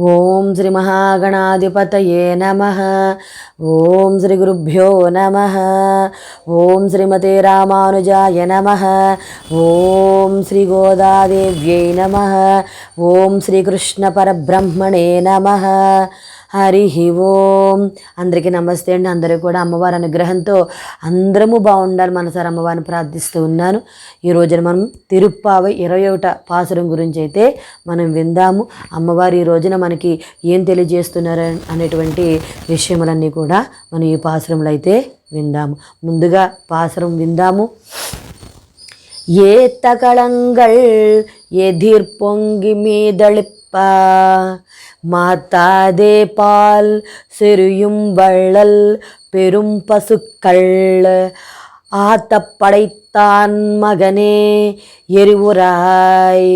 ఓం శ్రీ మహాగణాధిపతయే నమ. ఓం శ్రీ గురుభ్యో నమ. ఓం శ్రీమతే రామానుజాయ నమ. ఓం శ్రీ గోదాదేవ్యై నమ. ఓం శ్రీకృష్ణ పరబ్రహ్మణే నమ. హరి ఓం అందరికీ నమస్తే అండి అందరూ కూడా అమ్మవారి అనుగ్రహంతో అందరము బాగుండాలి మనసారి అమ్మవారిని ప్రార్థిస్తూ ఉన్నాను ఈ రోజున మనం తిరుప్పావ ఇరవై ఒకట పాసురం గురించి అయితే మనం విందాము అమ్మవారు ఈ రోజున మనకి ఏం తెలియజేస్తున్నారు అనేటువంటి విషయములన్నీ కూడా మనం ఈ పాసురంలో అయితే విందాము ముందుగా పాసురం విందాము ஏத்தகளங்கள் எதிர் பொங்கி மீதளிப்ப மாத்தாதே பால் செரியும் வள்ளல் பெரும் பசுக்கள். ஆத்தப்படைத்தான் மகனே எரிவுராய்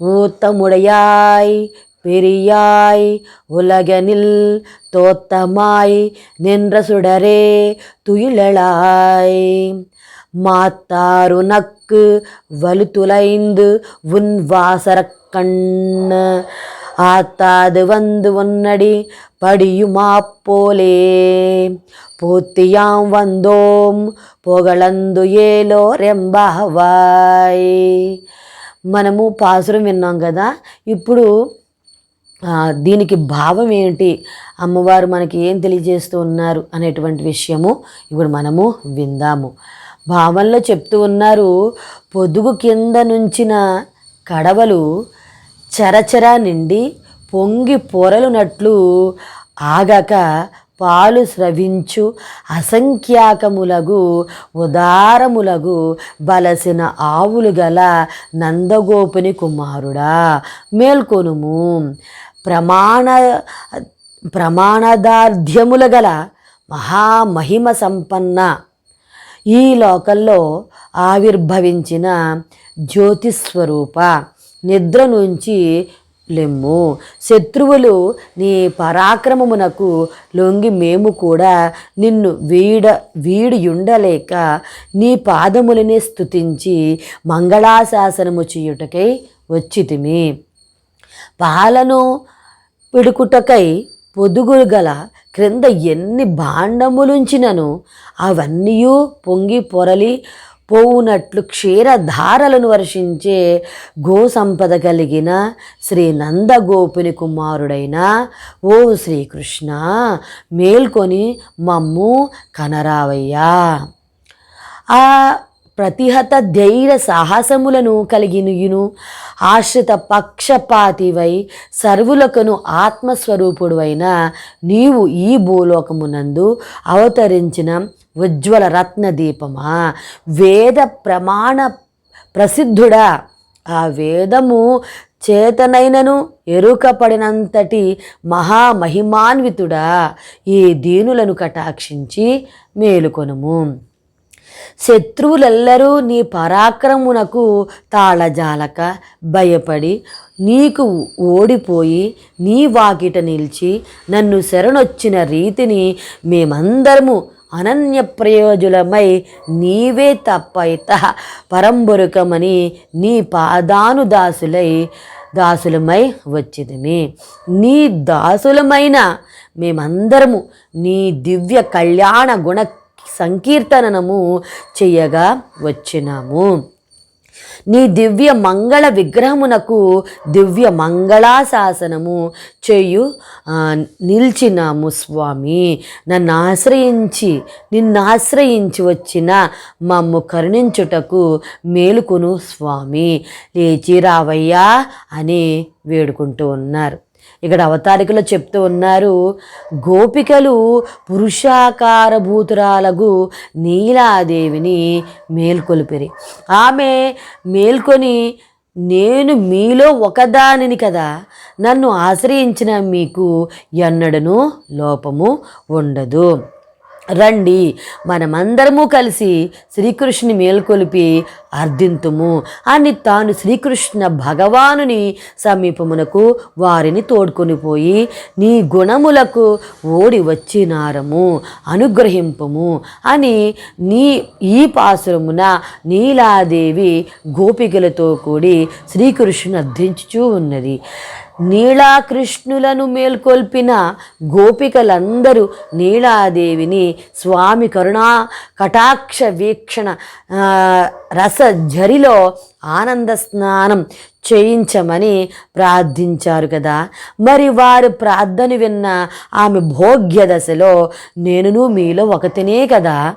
ஊத்தமுடையாய் பெரியாய் உலகனில் தோத்தமாய் நின்ற சுடரே துயிலளாய். மாத்தாருனக்கு நக்கு வலுத்துளைந்து உன் வாசரக்கண்ண ஆத்தாது வந்து உன்னடி படியுமா போலே పోతియాం వందోం పొగళందు ఏలో రెంబావాయ్ మనము పాసురం విన్నాం కదా ఇప్పుడు ఆ, దీనికి భావం ఏంటి అమ్మవారు మనకి ఏం తెలియజేస్తూ ఉన్నారు అనేటువంటి విషయము ఇప్పుడు మనము విందాము భావంలో చెప్తూ ఉన్నారు పొదుగు కింద నుంచిన కడవలు చరచరా నిండి పొంగి పొరలునట్లు ఆగక పాలు స్రవించు అసంఖ్యాకములగు ఉదారములగు బలసిన ఆవులు గల నందగోపుని కుమారుడా మేల్కొనుము. ప్రమాణ ప్రమాణదార్ఢ్యముల గల మహామహిమ సంపన్న ఈ లోకంలో ఆవిర్భవించిన జ్యోతిస్వరూప నిద్ర నుంచి లెమ్ము. శత్రువులు నీ పరాక్రమమునకు లొంగి మేము కూడా నిన్ను వీడ వీడియుండలేక నీ పాదములనే స్తుతించి మంగళాశాసనము చేయుటకై వచ్చితిమి. పాలను పిడుకుటకై పొదుగులు గల క్రింద ఎన్ని భాండములుంచినను అవన్నీ పొంగి పొరలి పోవునట్లు క్షీరధారలను వర్షించే గో సంపద కలిగిన శ్రీ నందగోపిని కుమారుడైన ఓ శ్రీకృష్ణ మేల్కొని మమ్ము కనరావయ్యా. ఆ ప్రతిహత ధైర్య సాహసములను కలిగినయును. ఆశ్రిత పక్షపాతివై సర్వులకును ఆత్మస్వరూపుడువైన నీవు ఈ భూలోకమునందు అవతరించిన ఉజ్వల రత్న దీపమా? వేద ప్రమాణ ప్రసిద్ధుడా? ఆ వేదము చేతనైనను ఎరుకపడినంతటి మహామహిమాన్వితుడా? ఈ దీనులను కటాక్షించి మేలుకొనుము. శత్రువులెల్లరూ నీ పరాక్రమునకు తాళజాలక భయపడి నీకు ఓడిపోయి నీ వాకిట నిలిచి నన్ను శరణొచ్చిన రీతిని మేమందరము అనన్య ప్రయోజులమై నీవే తప్ప ఇత పరంబొరుకమని నీ పాదాను దాసులై దాసులమై వచ్చిదిమి నీ దాసులమైన మేమందరము నీ దివ్య కళ్యాణ గుణ సంకీర్తనము చేయగా వచ్చినాము. నీ దివ్య మంగళ విగ్రహమునకు దివ్య మంగళాశాసనము చేయు నిలిచినాము స్వామి. నన్ను ఆశ్రయించి నిన్ను ఆశ్రయించి వచ్చిన మమ్ము కరుణించుటకు మేలుకును స్వామి. లేచి రావయ్యా అని వేడుకుంటూ ఉన్నారు. ఇక్కడ అవతారికలో చెప్తూ ఉన్నారు గోపికలు పురుషాకారభూతురాలకు నీలాదేవిని మేల్కొలిపిరి. ఆమె మేల్కొని నేను మీలో ఒకదానిని కదా నన్ను ఆశ్రయించిన మీకు ఎన్నడను లోపము ఉండదు. రండి. మనమందరము కలిసి శ్రీకృష్ణుని మేల్కొలిపి అర్థింతుము అని తాను శ్రీకృష్ణ భగవానుని సమీపమునకు వారిని తోడ్కొని పోయి నీ గుణములకు ఓడి వచ్చినారము అనుగ్రహింపము అని నీ ఈ పాసురమున నీలాదేవి గోపికలతో కూడి శ్రీకృష్ణుని అర్థించుచూ ఉన్నది. నీళాకృష్ణులను మేల్కొల్పిన గోపికలందరూ నీళాదేవిని స్వామి కరుణా కటాక్ష వీక్షణ రస జరిలో ఆనంద స్నానం చేయించమని ప్రార్థించారు కదా. మరి వారు ప్రార్థన విన్న ఆమె భోగ్య దశలో నేనును మీలో ఒకతినే కదా.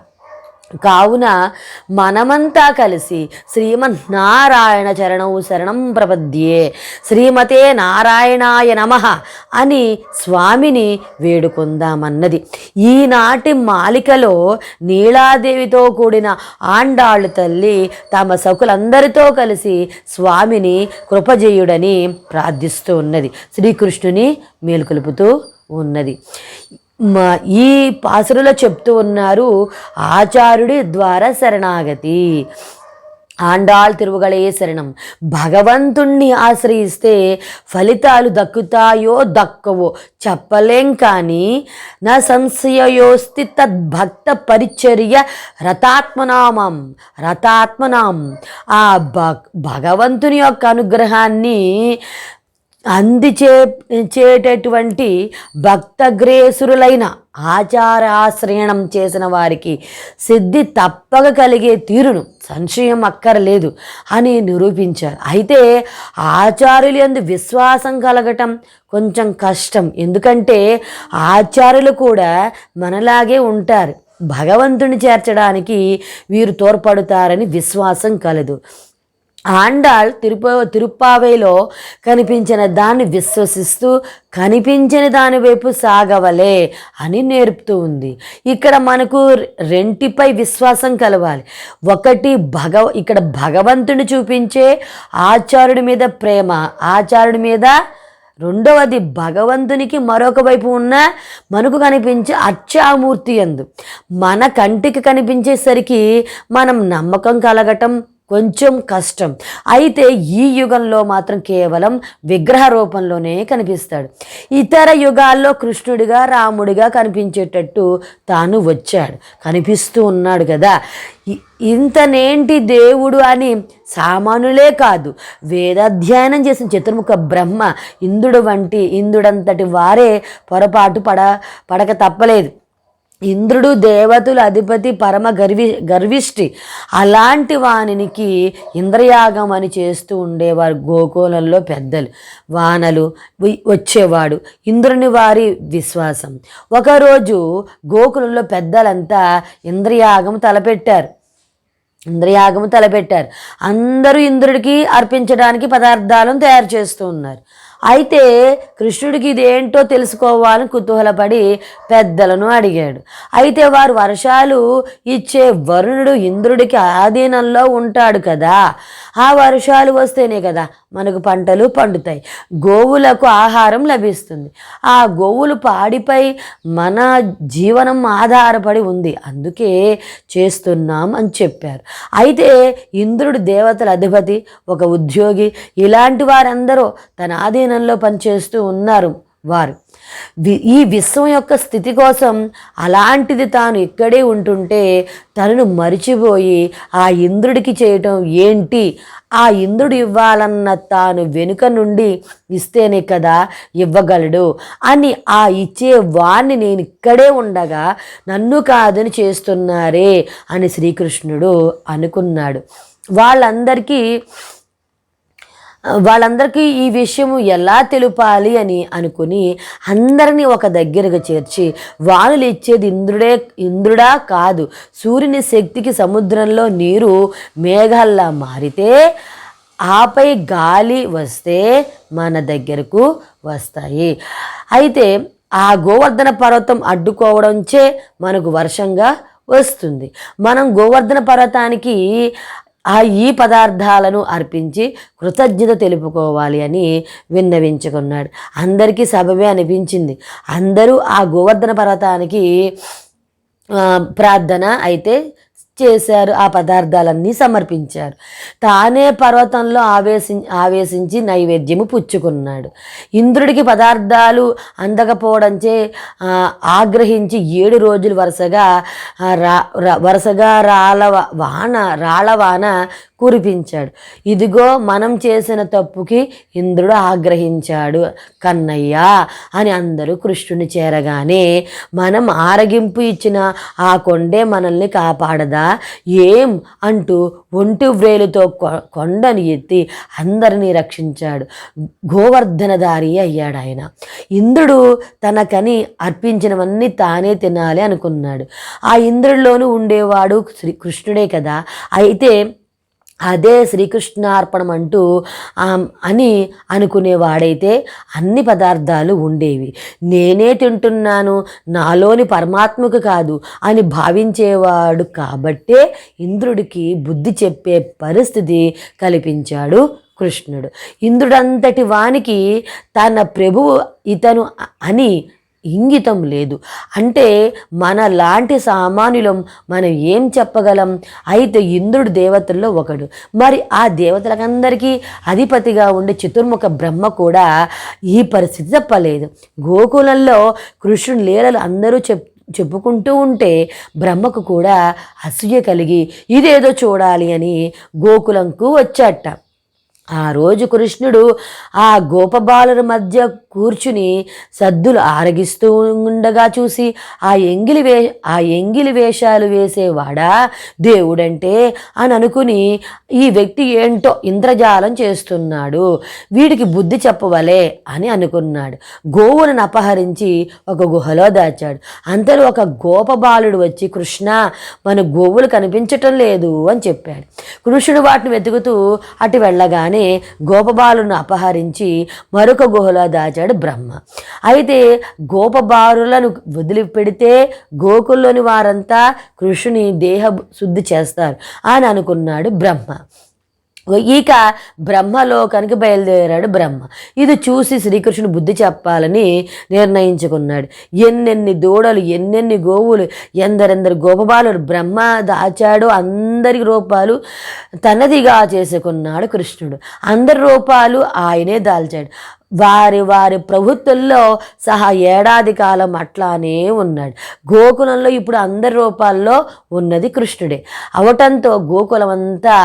కావున మనమంతా కలిసి శ్రీమన్నారాయణ చరణం శరణం ప్రపద్యే. శ్రీమతే నారాయణాయ నమ అని స్వామిని వేడుకుందామన్నది. ఈనాటి మాలికలో నీలాదేవితో కూడిన ఆండాళ్ళు తల్లి తమ సకులందరితో కలిసి స్వామిని కృపజేయుడని ప్రార్థిస్తూ ఉన్నది. శ్రీకృష్ణుని మేలుకొలుపుతూ ఉన్నది. ఈ పాసురులో చెప్తూ ఉన్నారు ఆచార్యుడి ద్వారా శరణాగతి. ఆండాల్ తిరువుగలే శరణం. భగవంతుణ్ణి ఆశ్రయిస్తే ఫలితాలు దక్కుతాయో దక్కవో చెప్పలేం కానీ నా సంశయోస్తి తద్భక్త పరిచర్య రథాత్మనామం రథాత్మనాం ఆ భ భగవంతుని యొక్క అనుగ్రహాన్ని అందిచే చేటటువంటి భక్తగ్రేసురులైన ఆచారాశ్రయణం చేసిన వారికి సిద్ధి తప్పక కలిగే తీరును సంశయం అక్కర్లేదు అని నిరూపించారు. అయితే ఆచార్యులు ఎందు విశ్వాసం కలగటం కొంచెం కష్టం. ఎందుకంటే ఆచార్యులు కూడా మనలాగే ఉంటారు. భగవంతుని చేర్చడానికి వీరు తోడ్పడతారని విశ్వాసం కలదు. ఆండాళ్ తిరుప తిరుప్పావేలో కనిపించిన దాన్ని విశ్వసిస్తూ కనిపించని దాని వైపు సాగవలే అని నేర్పుతూ ఉంది. ఇక్కడ మనకు రెంటిపై విశ్వాసం కలవాలి. ఒకటి భగవ ఇక్కడ భగవంతుని చూపించే ఆచార్యుడి మీద ప్రేమ. ఆచార్యుడి మీద రెండవది భగవంతునికి మరొక వైపు ఉన్న మనకు కనిపించే అచ్చామూర్తి ఎందు మన కంటికి కనిపించేసరికి మనం నమ్మకం కలగటం కొంచెం కష్టం. అయితే ఈ యుగంలో మాత్రం కేవలం విగ్రహ రూపంలోనే కనిపిస్తాడు. ఇతర యుగాల్లో కృష్ణుడిగా రాముడిగా కనిపించేటట్టు తాను వచ్చాడు. కనిపిస్తూ ఉన్నాడు కదా. ఇంతనేంటి దేవుడు అని సామానులే కాదు. వేదాధ్యయనం చేసిన చతుర్ముఖ బ్రహ్మ ఇంద్రుడు వంటి ఇంద్రుడంతటి వారే పొరపాటు పడ పడక తప్పలేదు. ఇంద్రుడు దేవతల అధిపతి పరమ గర్వి గర్విష్టి అలాంటి వానికి ఇంద్రయాగం అని చేస్తూ ఉండేవారు గోకులంలో పెద్దలు. వానలు వచ్చేవాడు. ఇంద్రుని వారి విశ్వాసం. ఒకరోజు గోకులంలో పెద్దలంతా ఇంద్రయాగం తలపెట్టారు. ఇంద్రయాగము తలపెట్టారు. అందరూ ఇంద్రుడికి అర్పించడానికి పదార్థాలను తయారు చేస్తూ ఉన్నారు. అయితే కృష్ణుడికి ఇదేంటో తెలుసుకోవాలని కుతూహలపడి పెద్దలను అడిగాడు. అయితే వారు వర్షాలు ఇచ్చే వరుణుడు ఇంద్రుడికి ఆధీనంలో ఉంటాడు కదా. ఆ వర్షాలు వస్తేనే కదా మనకు పంటలు పండుతాయి. గోవులకు ఆహారం లభిస్తుంది. ఆ గోవులు పాడిపై మన జీవనం ఆధారపడి ఉంది. అందుకే చేస్తున్నాం అని చెప్పారు. అయితే ఇంద్రుడు దేవతల అధిపతి ఒక ఉద్యోగి ఇలాంటి వారందరూ తన ఆధీనంలో పనిచేస్తూ ఉన్నారు వారు. ఈ విశ్వం యొక్క స్థితి కోసం అలాంటిది తాను ఇక్కడే ఉంటుంటే తనను మరిచిపోయి ఆ ఇంద్రుడికి చేయటం ఏంటి? ఆ ఇంద్రుడు ఇవ్వాలన్న తాను వెనుక నుండి ఇస్తేనే కదా ఇవ్వగలడు అని ఆ ఇచ్చే వాణ్ణి నేను ఇక్కడే ఉండగా నన్ను కాదని చేస్తున్నారే అని శ్రీకృష్ణుడు అనుకున్నాడు. వాళ్ళందరికీ వాళ్ళందరికీ ఈ విషయము ఎలా తెలుపాలి అని అనుకుని అందరినీ ఒక దగ్గరకు చేర్చి వానులు ఇచ్చేది ఇంద్రుడే ఇంద్రుడా కాదు. సూర్యుని శక్తికి సముద్రంలో నీరు మేఘాల్లా మారితే ఆపై గాలి వస్తే మన దగ్గరకు వస్తాయి. అయితే ఆ గోవర్ధన పర్వతం అడ్డుకోవడంచే మనకు వర్షంగా వస్తుంది. మనం గోవర్ధన పర్వతానికి ఆ ఈ పదార్థాలను అర్పించి కృతజ్ఞత తెలుపుకోవాలి అని విన్నవించుకున్నాడు. అందరికీ సబబే అనిపించింది. అందరూ ఆ గోవర్ధన పర్వతానికి ప్రార్థన అయితే చేశారు ఆ పదార్థాలన్నీ సమర్పించారు. తానే పర్వతంలో ఆవేశి ఆవేశించి నైవేద్యము పుచ్చుకున్నాడు. ఇంద్రుడికి పదార్థాలు అందకపోవడంచే ఆగ్రహించి ఏడు రోజులు వరుసగా రా వరుసగా రాళ్ళ వాన రాళ్ళ వాన కురిపించాడు. ఇదిగో మనం చేసిన తప్పుకి ఇంద్రుడు ఆగ్రహించాడు. కన్నయ్య అని అందరూ కృష్ణుని చేరగానే మనం ఆరగింపు ఇచ్చిన ఆ కొండే మనల్ని కాపాడదా? ఏం? అంటూ ఒంటి వ్రేలుతో కొ- కొండను ఎత్తి అందరినీ రక్షించాడు. గోవర్ధనధారి అయ్యాడు ఆయన. ఇంద్రుడు తనకని అర్పించినవన్నీ తానే తినాలి అనుకున్నాడు. ఆ ఇంద్రుడిలోనూ ఉండేవాడు శ్రీ కృష్ణుడే కదా. అయితే అదే శ్రీకృష్ణార్పణం అంటూ అని అనుకునేవాడైతే అన్ని పదార్థాలు ఉండేవి. నేనే తింటున్నాను నాలోని పరమాత్మకు కాదు అని భావించేవాడు కాబట్టే ఇంద్రుడికి బుద్ధి చెప్పే పరిస్థితి కల్పించాడు కృష్ణుడు. ఇంద్రుడంతటి వానికి తన ప్రభువు ఇతను అని ఇంగితం లేదు. అంటే మన లాంటి సామాన్యులం మనం ఏం చెప్పగలం? అయితే ఇంద్రుడు దేవతల్లో ఒకడు. మరి ఆ దేవతలకందరికీ అధిపతిగా ఉండే చతుర్ముఖ బ్రహ్మ కూడా ఈ పరిస్థితి తప్పలేదు గోకులంలో కృష్ణుని లీలలు అందరూ చెప్ చెప్పుకుంటూ ఉంటే బ్రహ్మకు కూడా అసూయ కలిగి ఇదేదో చూడాలి అని గోకులంకు వచ్చాట. ఆ రోజు కృష్ణుడు ఆ గోపబాలుల మధ్య కూర్చుని సద్దులు ఆరగిస్తూ ఉండగా చూసి ఆ ఎంగిలి వే ఆ ఎంగిలి వేషాలు వేసేవాడా? దేవుడంటే అని అనుకుని ఈ వ్యక్తి ఏంటో ఇంద్రజాలం చేస్తున్నాడు. వీడికి బుద్ధి చెప్పవలే అని అనుకున్నాడు. గోవులను అపహరించి ఒక గుహలో దాచాడు. అంతలో ఒక గోపబాలుడు వచ్చి కృష్ణ మన గోవులు కనిపించటం లేదు అని చెప్పాడు. కృష్ణుడు వాటిని వెతుకుతూ అటు వెళ్ళగానే గోపబాలును అపహరించి మరొక గుహలో దాచాడు బ్రహ్మ. అయితే గోపబాలులను వదిలిపెడితే గోకుల్లోని వారంతా కృషుని దేహ శుద్ధి చేస్తారు అని అనుకున్నాడు బ్రహ్మ. ఇక బ్రహ్మలోకానికి బయలుదేరాడు బ్రహ్మ. ఇది చూసి శ్రీకృష్ణుడు బుద్ధి చెప్పాలని నిర్ణయించుకున్నాడు. ఎన్నెన్ని దూడలు ఎన్నెన్ని గోవులు ఎందరెందరు గోపబాలుడు బ్రహ్మ దాచాడు అందరి రూపాలు తనదిగా చేసుకున్నాడు కృష్ణుడు. అందరి రూపాలు ఆయనే దాల్చాడు. వారి వారి ప్రభుత్వంలో సహా ఏడాది కాలం అట్లానే ఉన్నాడు. గోకులంలో ఇప్పుడు అందరి రూపాల్లో ఉన్నది కృష్ణుడే. అవటంతో గోకులం అంతా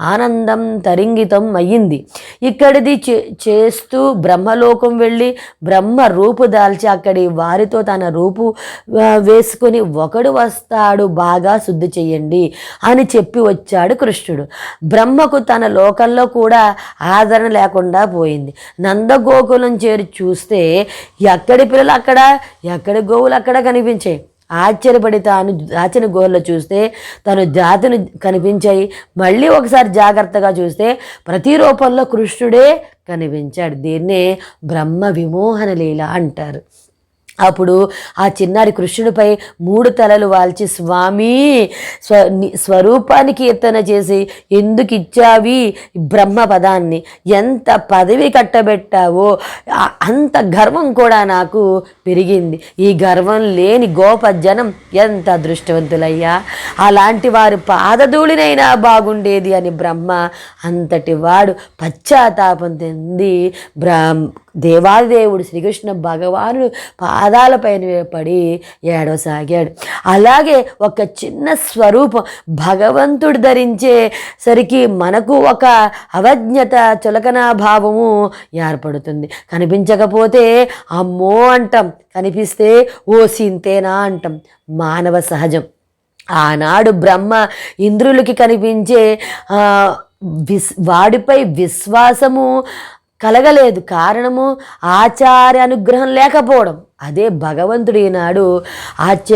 ఆనందం తరింగితం అయ్యింది. ఇక్కడిది చే చేస్తూ బ్రహ్మలోకం వెళ్ళి బ్రహ్మ రూపు దాల్చి అక్కడి వారితో తన రూపు వేసుకొని ఒకడు వస్తాడు బాగా శుద్ధి చేయండి అని చెప్పి వచ్చాడు కృష్ణుడు. బ్రహ్మకు తన లోకంలో కూడా ఆదరణ లేకుండా పోయింది. నంద గోకులం చేరి చూస్తే ఎక్కడి పిల్లలు అక్కడ? ఎక్కడి గోవులు అక్కడ కనిపించాయి? ఆశ్చర్యపడి తాను దాచిన గోళ్ళు చూస్తే తను జాతిని కనిపించాయి. మళ్ళీ ఒకసారి జాగ్రత్తగా చూస్తే ప్రతి రూపంలో కృష్ణుడే కనిపించాడు. దీన్నే బ్రహ్మ విమోహన లీల అంటారు. అప్పుడు ఆ చిన్నారి కృష్ణుడిపై మూడు తలలు వాల్చి స్వామి స్వ స్వరూపాన్ని కీర్తన చేసి ఎందుకు ఇచ్చావి బ్రహ్మ పదాన్ని ఎంత పదవి కట్టబెట్టావో? అంత గర్వం కూడా నాకు పెరిగింది. ఈ గర్వం లేని గోప జనం ఎంత అదృష్టవంతులయ్యా? అలాంటి వారి పాదధూళినైనా బాగుండేది అని బ్రహ్మ అంతటి వాడు పశ్చాత్తాపం చెంది బ్రహ్మ దేవాదేవుడు శ్రీకృష్ణ భగవానుడు పాదాలపైన పడి ఏడవసాగాడు. అలాగే ఒక చిన్న స్వరూపం భగవంతుడు ధరించే సరికి మనకు ఒక అవజ్ఞత చులకనా భావము ఏర్పడుతుంది. కనిపించకపోతే అమ్మో అంటాం కనిపిస్తే ఓ సింతేనా అంటాం. మానవ సహజం. ఆనాడు బ్రహ్మ ఇంద్రులకి కనిపించే విస్ వాడిపై విశ్వాసము కలగలేదు కారణము ఆచార్య అనుగ్రహం లేకపోవడం. అదే భగవంతుడు ఈనాడు ఆచ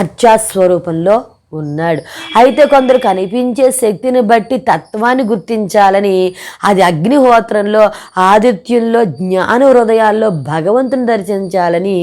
అర్చాస్వరూపంలో ఉన్నాడు. అయితే కొందరు కనిపించే శక్తిని బట్టి తత్వాన్ని గుర్తించాలని అది అగ్నిహోత్రంలో ఆదిత్యంలో జ్ఞాన హృదయాల్లో భగవంతుని దర్శించాలని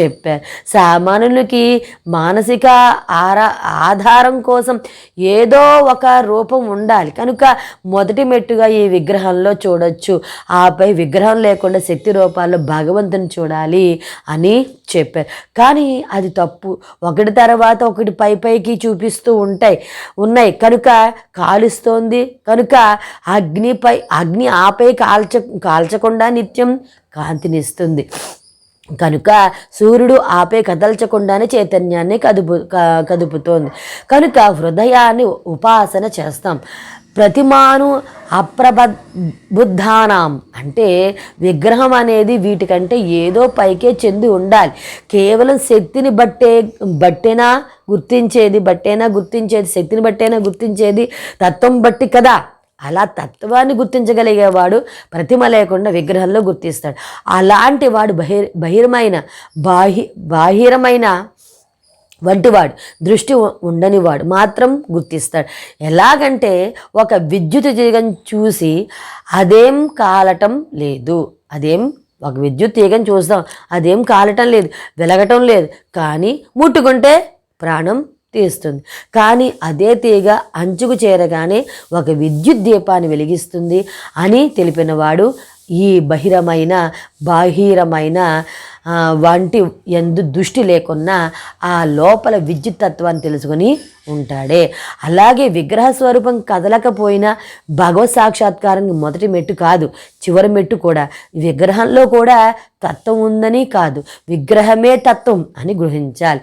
చెప్పారు సామాన్యులకి మానసిక ఆరా ఆధారం కోసం ఏదో ఒక రూపం ఉండాలి. కనుక మొదటి మెట్టుగా ఈ విగ్రహంలో చూడొచ్చు. ఆపై విగ్రహం లేకుండా శక్తి రూపాల్లో భగవంతుని చూడాలి అని చెప్పారు కానీ అది తప్పు. ఒకటి తర్వాత ఒకటి పై పైకి చూపిస్తూ ఉంటాయి ఉన్నాయి. కనుక కాలుస్తోంది. కనుక అగ్నిపై అగ్ని ఆపై కాల్చ కాల్చకుండా నిత్యం కాంతినిస్తుంది. కనుక సూర్యుడు ఆపే కదల్చకుండానే చైతన్యాన్ని కదుపు కదుపుతోంది. కనుక హృదయాన్ని ఉపాసన చేస్తాం. ప్రతిమాను అప్రబుద్ధానాం అంటే విగ్రహం అనేది వీటికంటే ఏదో పైకే చెంది ఉండాలి. కేవలం శక్తిని బట్టే బట్టేనా గుర్తించేది బట్టేనా గుర్తించేది శక్తిని బట్టేనా గుర్తించేది తత్వం బట్టి కదా? అలా తత్వాన్ని గుర్తించగలిగేవాడు ప్రతిమ లేకుండా విగ్రహంలో గుర్తిస్తాడు. అలాంటి వాడు బహిర్ బహిరమైన బాహి బాహిరమైన వంటివాడు దృష్టి ఉండనివాడు మాత్రం గుర్తిస్తాడు. ఎలాగంటే ఒక విద్యుత్ తీగను చూసి అదేం కాలటం లేదు. అదేం ఒక విద్యుత్ తీగను చూస్తాం అదేం కాలటం లేదు వెలగటం లేదు. కానీ ముట్టుకుంటే ప్రాణం తీస్తుంది. కానీ అదే తీగ అంచుకు చేరగానే ఒక విద్యుత్ దీపాన్ని వెలిగిస్తుంది అని తెలిపినవాడు ఈ బహిరమైన బాహిరమైన వంటి ఎందు దృష్టి లేకున్నా ఆ లోపల విద్యుత్ తత్వాన్ని తెలుసుకొని ఉంటాడే. అలాగే విగ్రహ స్వరూపం కదలకపోయినా భగవత్ సాక్షాత్కారానికి మొదటి మెట్టు కాదు చివరి మెట్టు కూడా. విగ్రహంలో కూడా తత్వం ఉందని కాదు విగ్రహమే తత్వం అని గ్రహించాలి.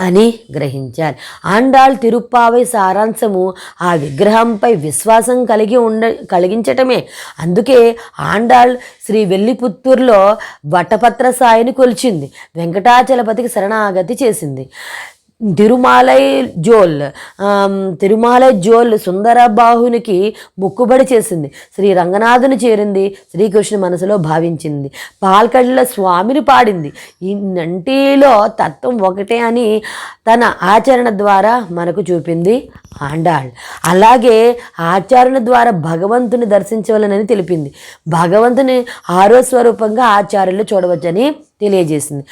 అని గ్రహించాలి ఆండాళ్ తిరుప్పావై సారాంశము ఆ విగ్రహంపై విశ్వాసం కలిగి ఉండ కలిగించటమే. అందుకే ఆండాళ్ శ్రీ వెల్లిపుత్తూరులో వటపత్ర సాయిని కొలిచింది. వెంకటాచలపతికి శరణాగతి చేసింది. తిరుమాలై జోల్ తిరుమాలై జోల్ సుందరబాహునికి మొక్కుబడి చేసింది. శ్రీ రంగనాథుని చేరింది శ్రీకృష్ణ మనసులో భావించింది. పాల్కడ్ల స్వామిని పాడింది. ఈ నంటిలో తత్వం ఒకటే అని తన ఆచరణ ద్వారా మనకు చూపింది ఆండాళ్. అలాగే ఆచరణ ద్వారా భగవంతుని దర్శించవలనని తెలిపింది. భగవంతుని ఆరో స్వరూపంగా ఆచార్యులు చూడవచ్చని తెలియజేసింది.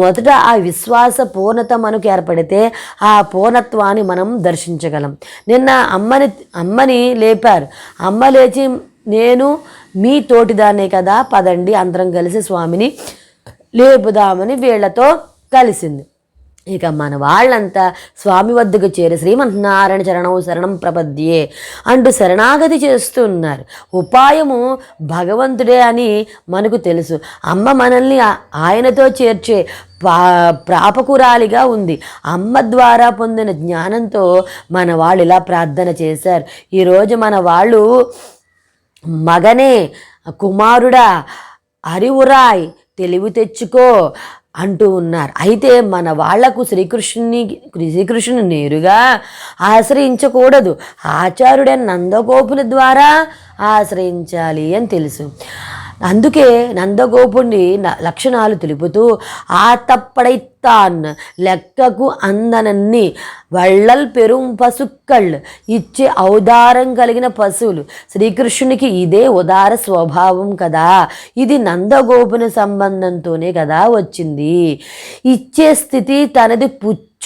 మొదట ఆ విశ్వాస పూర్ణత మనకు ఏర్పడితే ఆ పూర్ణత్వాన్ని మనం దర్శించగలం. నిన్న అమ్మని అమ్మని లేపారు. అమ్మ లేచి నేను మీ తోటిదానే కదా పదండి అందరం కలిసి స్వామిని లేపుదామని వీళ్ళతో కలిసింది. ఇక మన వాళ్ళంతా స్వామి వద్దకు చేరి శ్రీమన్నారాయణ చరణం శరణం ప్రపద్యే అంటూ శరణాగతి చేస్తున్నారు. ఉపాయము భగవంతుడే అని మనకు తెలుసు. అమ్మ మనల్ని ఆయనతో చేర్చే పా ప్రాపకురాలిగా ఉంది. అమ్మ ద్వారా పొందిన జ్ఞానంతో మన వాళ్ళు ఇలా ప్రార్థన చేశారు. ఈరోజు మన వాళ్ళు మగనే కుమారుడా అరివురాయ్ తెలివి తెచ్చుకో అంటూ ఉన్నారు. అయితే మన వాళ్ళకు శ్రీకృష్ణుని శ్రీకృష్ణుని నేరుగా ఆశ్రయించకూడదు. ఆచార్యుడైన నందగోపుల ద్వారా ఆశ్రయించాలి అని తెలుసు. అందుకే నందగోపుని న- లక్షణాలు తెలుపుతూ ఆ తప్పడైత్తాన్ లెక్కకు అందనన్ని వళ్ళల్ పెరుం పసుక్కళ్ ఇచ్చే ఔదారం కలిగిన పశువులు. శ్రీకృష్ణునికి ఇదే ఉదార స్వభావం కదా. ఇది నందగోపుని సంబంధంతోనే కదా వచ్చింది. ఇచ్చే స్థితి తనది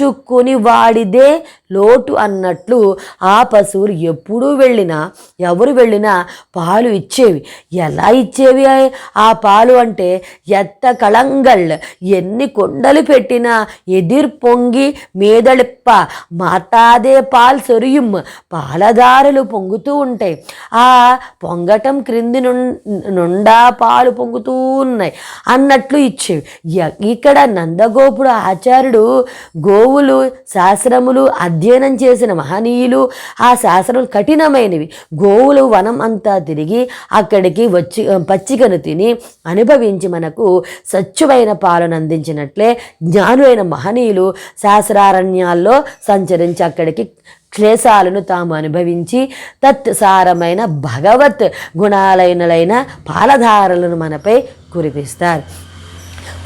చుక్కుని వాడిదే లోటు అన్నట్లు ఆ పశువులు ఎప్పుడు వెళ్ళినా ఎవరు వెళ్ళినా పాలు ఇచ్చేవి. ఎలా ఇచ్చేవి ఆ- పాలు అంటే ఎత్త కళంగల్ ఎన్ని కొండలు పెట్టినా ఎదిర్ పొంగి మీదళిప్ప మాతాదే పాల్ సొరియుం. పాలదారులు పొంగుతూ ఉంటాయి. ఆ పొంగటం క్రింది నుండా పాలు పొంగుతూ ఉన్నాయి. అన్నట్లు ఇచ్చేవి. ఎ- ఇక్కడ నందగోపుడు ఆచార్యుడు గో గోవులు శాస్త్రములు అధ్యయనం చేసిన మహనీయులు ఆ శాస్త్రం కఠినమైనవి. గోవులు వనం అంతా తిరిగి అక్కడికి వచ్చి పచ్చికను తిని అనుభవించి మనకు స్వచ్ఛమైన పాలను అందించినట్లే జ్ఞానులైన మహనీయులు శాస్త్రారణ్యాల్లో సంచరించి అక్కడికి క్లేశాలను తాము అనుభవించి తత్సారమైన భగవత్ గుణాలైనలైన పాలధారలను మనపై కురిపిస్తారు.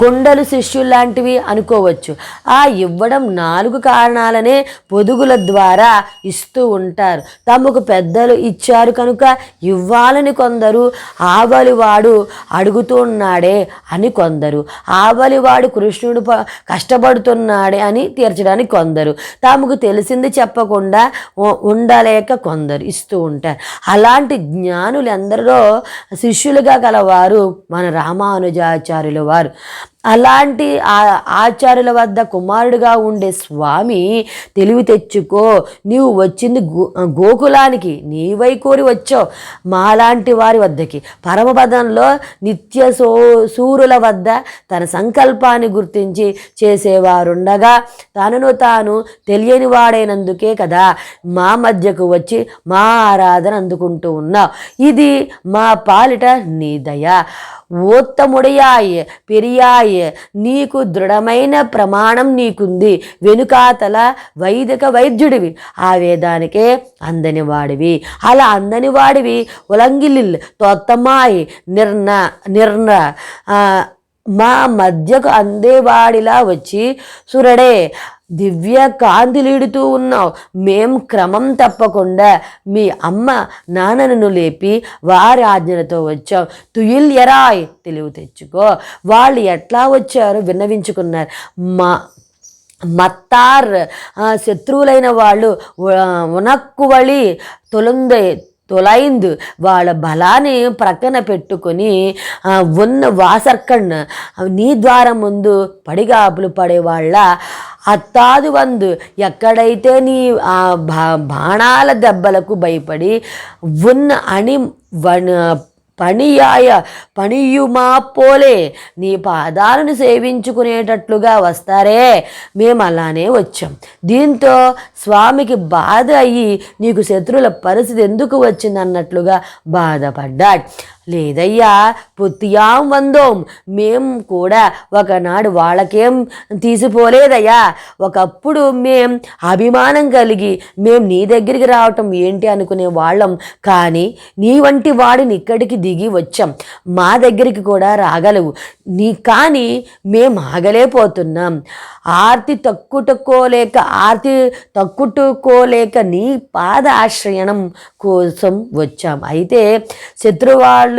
కొండలు శిష్యుల్లాంటివి అనుకోవచ్చు. ఆ ఇవ్వడం నాలుగు కారణాలనే పొదుగుల ద్వారా ఇస్తూ ఉంటారు. తమకు పెద్దలు ఇచ్చారు కనుక ఇవ్వాలని కొందరు ఆవలివాడు అడుగుతున్నాడే అని కొందరు. ఆవలివాడు కృష్ణుడు కష్టపడుతున్నాడే అని తీర్చడానికి కొందరు. తమకు తెలిసింది చెప్పకుండా ఉండలేక కొందరు ఇస్తూ ఉంటారు. అలాంటి జ్ఞానులు ఎందరో శిష్యులుగా గలవారు మన రామానుజాచార్యుల వారు. అలాంటి ఆ- ఆచార్యుల వద్ద కుమారుడిగా ఉండే స్వామి తెలివి తెచ్చుకో. నీవు వచ్చింది గో గోకులానికి నీవై కోరి వచ్చావు. మాలాంటి వారి వద్దకి. పరమపదంలో నిత్య సో సూరుల వద్ద తన సంకల్పాన్ని గుర్తించి చేసేవారుండగా తనను తాను తెలియని వాడైనందుకే కదా మా మధ్యకు వచ్చి మా ఆరాధన అందుకుంటూ ఉన్నావు. ఇది మా పాలిట నీ దయ. ఓత్తముడయాయ్ పెరియాయ్. నీకు దృఢమైన ప్రమాణం నీకుంది. వెనుకాతల వైదిక వైద్యుడివి. ఆ వేదానికే అందని వాడివి. అలా అందని వాడివి. ఉలంగిలిల్ తొత్తమాయ్ నిర్ణ నిర్ణ మా మధ్యకు అందేవాడిలా వచ్చి సురడే దివ్య కాంతిలీడుతూ ఉన్నావు. మేం క్రమం తప్పకుండా మీ అమ్మ నాన్నను లేపి వారి ఆజ్ఞలతో వచ్చావు తుయిల్ ఎరాయ్ తెలివి తెచ్చుకో. వాళ్ళు ఎట్లా వచ్చారో విన్నవించుకున్నారు. మా మత్తార్ శత్రువులైన వాళ్ళు ఉనక్కువళి తొలుందే తొలైందు. వాళ్ళ బలాన్ని ప్రక్కన పెట్టుకొని ఉన్న వాసర్కణ్ నీ ద్వారం ముందు పడిగాపులు పడేవాళ్ళ అత్తాదు వందు. ఎక్కడైతే నీ ఆ బాణాల దెబ్బలకు భయపడి ఉన్న అని వన్ పనియాయ పనియుమా పోలే. నీ పాదాలను సేవించుకునేటట్లుగా వస్తారే. మేము అలానే వచ్చాం. దీంతో స్వామికి బాధ అయ్యి నీకు శత్రువుల పరిస్థితి ఎందుకు వచ్చింది అన్నట్లుగా బాధపడ్డాడు. లేదయ్యా పుత్తియాం వందోం. మేం కూడా ఒకనాడు వాళ్ళకేం తీసిపోలేదయ్యా. ఒకప్పుడు మేం అభిమానం కలిగి మేం నీ దగ్గరికి రావటం ఏంటి అనుకునే వాళ్ళం. కానీ నీ వంటి వాడిని ఇక్కడికి దిగి వచ్చాం. మా దగ్గరికి కూడా రాగలవు. నీ కానీ మేం ఆగలేకపోతున్నాం. ఆర్తి తక్కుటుకోలేక ఆర్తి తక్కుట్టుకోలేక నీ పాద ఆశ్రయణం కోసం వచ్చాం. అయితే శత్రువాళ్ళు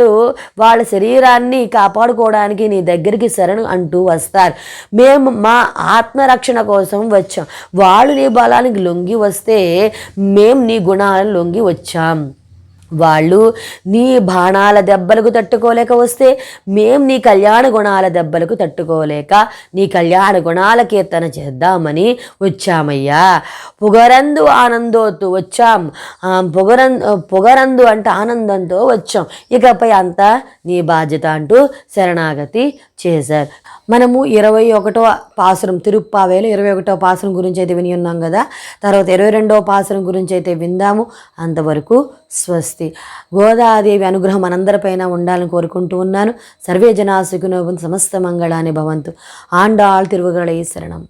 వాళ్ళ శరీరాన్ని కాపాడుకోవడానికి నీ దగ్గరికి శరణు అంటూ వస్తారు. మేము మా ఆత్మరక్షణ కోసం వచ్చాం. వాళ్ళు నీ బలానికి లొంగి వస్తే మేము నీ గుణాలను లొంగి వచ్చాం. వాళ్ళు నీ బాణాల దెబ్బలకు తట్టుకోలేక వస్తే మేం నీ కళ్యాణ గుణాల దెబ్బలకు తట్టుకోలేక నీ కళ్యాణ గుణాల కీర్తన చేద్దామని వచ్చామయ్యా. పొగరందు ఆనందోతు వచ్చాం. పొగరం పొగరందు అంటే ఆనందంతో వచ్చాం. ఇకపై అంతా నీ బాధ్యత అంటూ శరణాగతి చేశారు. మనము ఇరవై ఒకటో పాసురం తిరుప్పావేలు ఇరవై ఒకటో పాసురం గురించి అయితే విని ఉన్నాం కదా. తర్వాత ఇరవై రెండవ పాసురం గురించి అయితే విందాము. అంతవరకు స్వస్తి గోదాదేవి అనుగ్రహం మనందరిపైన ఉండాలని కోరుకుంటూ ఉన్నాను. సర్వే జనాసుకునో సమస్త మంగళాన్ని భవంతు. ఆండాళ్ తిరువగళ శరణం